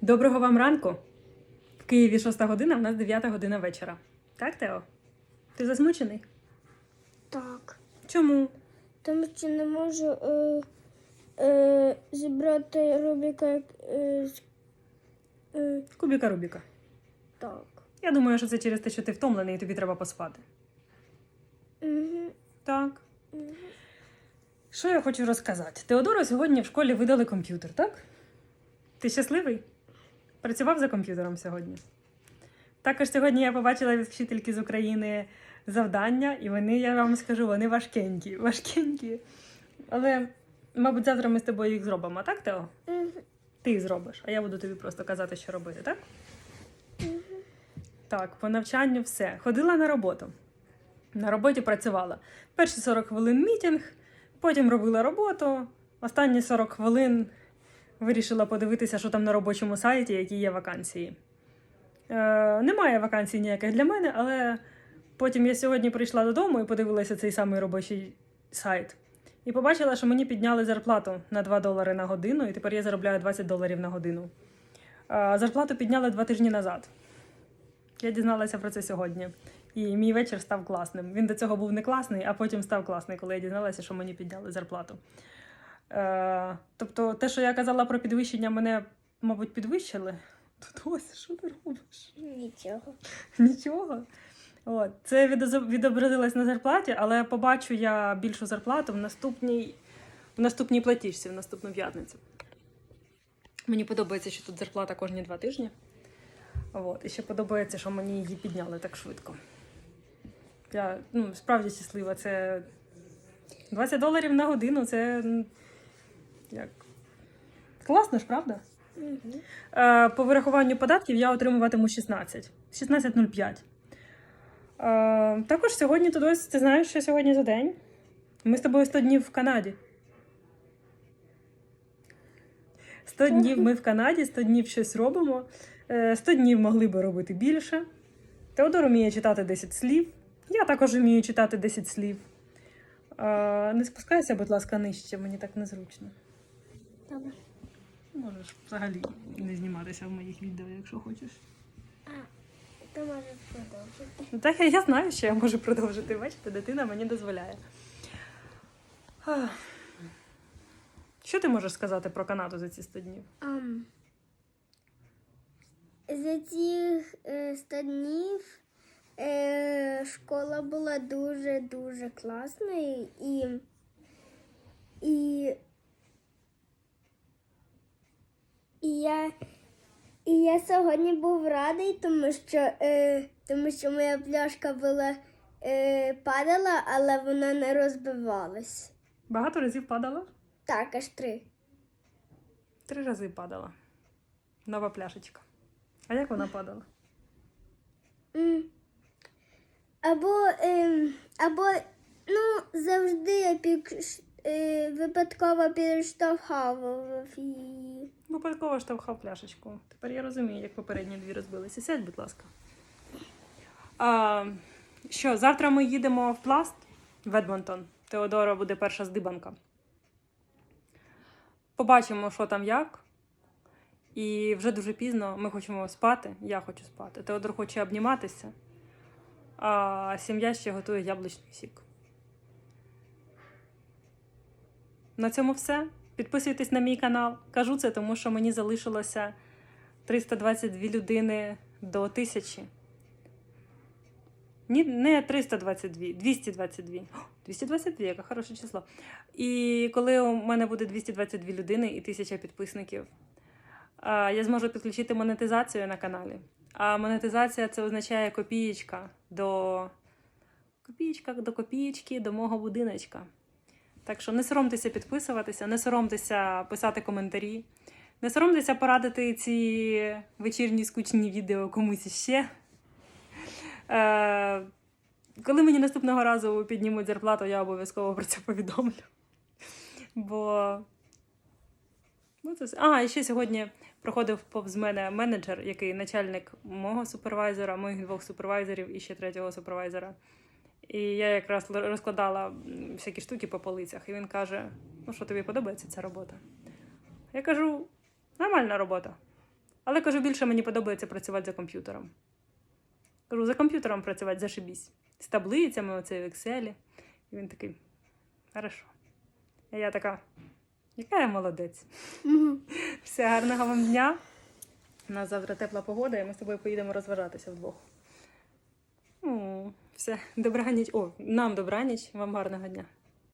Доброго вам ранку. В Києві 6 година, в нас 9 година вечора. Так, Тео? Ти засмучений? Так. Чому? Тому що не можу е, е, зібрати Рубіка. Е, е, Кубіка Рубіка. так. Я думаю, що це через те, що ти втомлений і тобі треба поспати. Угу. Так. Що я хочу розказати? Теодору сьогодні в школі видали комп'ютер, так? Ти щасливий? Працював за комп'ютером сьогодні. Також сьогодні я побачила від вчительки з України завдання, і вони, я вам скажу, вони важкенькі. Важкенькі. Але, мабуть, завтра ми з тобою їх зробимо, так, Тео? Угу. Ти їх зробиш, а я буду тобі просто казати, що робити, так? Так, по навчанню все. Ходила на роботу. На роботі працювала. Перші 40 хвилин мітінг, потім робила роботу. Останні 40 хвилин вирішила подивитися, що там на робочому сайті, які є вакансії. Е, немає вакансій ніяких для мене, але потім я сьогодні прийшла додому і подивилася цей самий робочий сайт. І побачила, що мені підняли зарплату на 2 долари на годину, і тепер я заробляю 20 доларів на годину. А зарплату підняли два тижні назад. Я дізналася про це сьогодні. І мій вечір став класним. Він до цього був не класний, а потім став класний, коли я дізналася, що мені підняли зарплату. Е, тобто, те, що я казала про підвищення, мене, мабуть, підвищили. Тут ось, що ти робиш? Нічого. Нічого. От. Це відобразилось на зарплаті, але побачу я більшу зарплату в наступній, в наступній платіжці, в наступну п'ятницю. Мені подобається, що тут зарплата кожні два тижні. От. І ще подобається, що мені її підняли так швидко. Я ну, справді щаслива. Це 20 доларів на годину це як. Класно ж, правда? Угу. Е, По вирахуванню податків я отримуватиму 16. 16,05. Е, Також сьогодні ось, ти знаєш, що сьогодні за день? Ми з тобою 100 днів в Канаді. 100 днів ми в Канаді, 100 днів щось робимо. Е, 100 днів могли би робити більше. Теодор вміє читати 10 слів. Я також вмію читати 10 слів. Е, Не спускайся, будь ласка, нижче, мені так незручно. Добре. Можеш взагалі не зніматися в моїх відео, якщо хочеш. Ти можеш продовжити. Ну, так я, знаю, що я можу продовжити. Бачите, дитина мені дозволяє. Що ти можеш сказати про Канаду за ці 100 днів? Ам. За е, 100 днів е, школа була дуже-дуже класною і, і, і, я, і я сьогодні був радий, тому що, е, тому що моя пляшка була е, падала, але вона не розбивалась. Багато разів падала? Так, аж три. Три рази падала. Нова пляшечка. А як вона падала? Або, ем, або ну, завжди я пік, е, випадково підштовхував її. Випадково штовхав пляшечку. Тепер я розумію, як попередні дві розбилися. Сядь, будь ласка. А, що, завтра ми їдемо в пласт в Едмонтон. Теодора буде перша здибанка. Побачимо, що там як. І вже дуже пізно ми хочемо спати. Я хочу спати. Теодор хоче обніматися, а сім'я ще готує яблучний сік. На цьому все. Підписуйтесь на мій канал. Кажу це, тому що мені залишилося 322 людини до 1000. Ні, не 322, 222. О, 222, яке хороше число. І коли у мене буде 222 людини і 1000 підписників, я зможу підключити монетизацію на каналі. А монетизація це означає копієчка до копієчка до копієчки до мого будиночка. Так що не соромтеся підписуватися, не соромтеся писати коментарі, не соромтеся порадити ці вечірні скучні відео комусь іще. Е, коли мені наступного разу піднімуть зарплату, я обов'язково про це повідомлю. Бо. Ну. А, і ще сьогодні проходив повз мене менеджер, який начальник мого супервайзера, моїх двох супервайзерів і ще третього супервайзера. І я якраз розкладала всякі штуки по полицях, і він каже: Ну що тобі подобається ця робота? Я кажу: нормальна робота. Але кажу, більше мені подобається працювати за комп'ютером. Кажу, за комп'ютером працювати зашибісь. З таблицями, оце в Excel. І він такий, хорошо. І я така, яка я молодець. Все, гарного вам дня. У нас завтра тепла погода, і ми з тобою поїдемо розважатися вдвох. Все, добраніч. О, нам добраніч, вам гарного дня.